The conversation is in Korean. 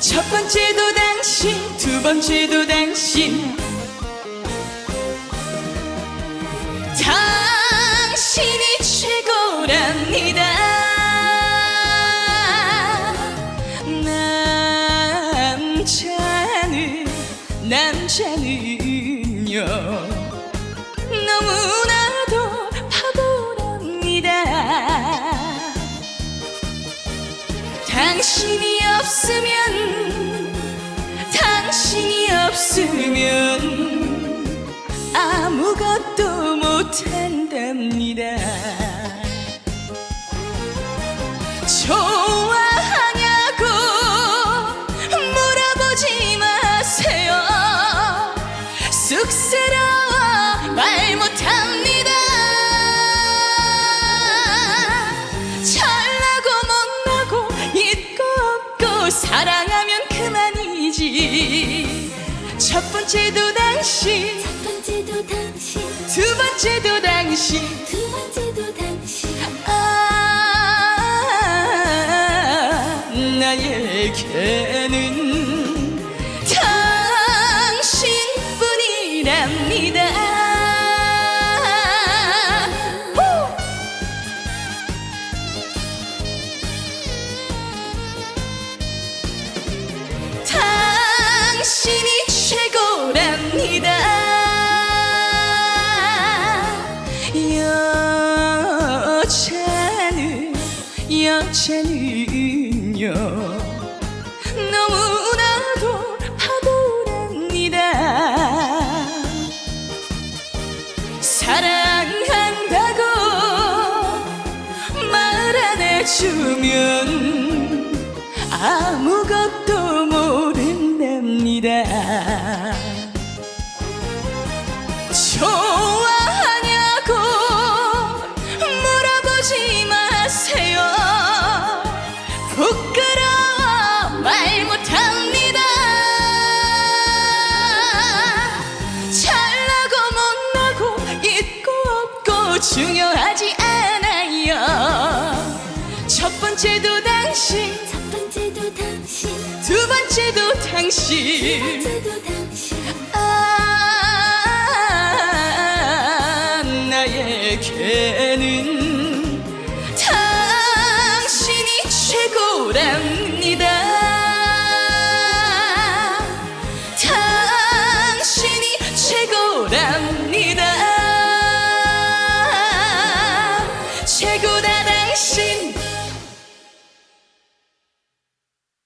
첫 번째도 당신 두 번째도 당신. 당신이 최고랍니다. 남자는 남자는요 당신이 없으면 당신이 없으면 아무것도 못한답니다 사랑하면 그만이지. 첫 번째도 당신 첫 번째도 당신 두 번째도 당신. 두 번째도 당신. 아 나에게는 여자는요 너무나도 바보랍니다 사랑한다고 말 안 해주면 아무것도 모른답니다 중요하지 않아요. 첫 번째도 당신 첫 번째도 당신 두 번째도 세 당신. 번째도 당신. 아 나에게는 당신이 최고랍 당신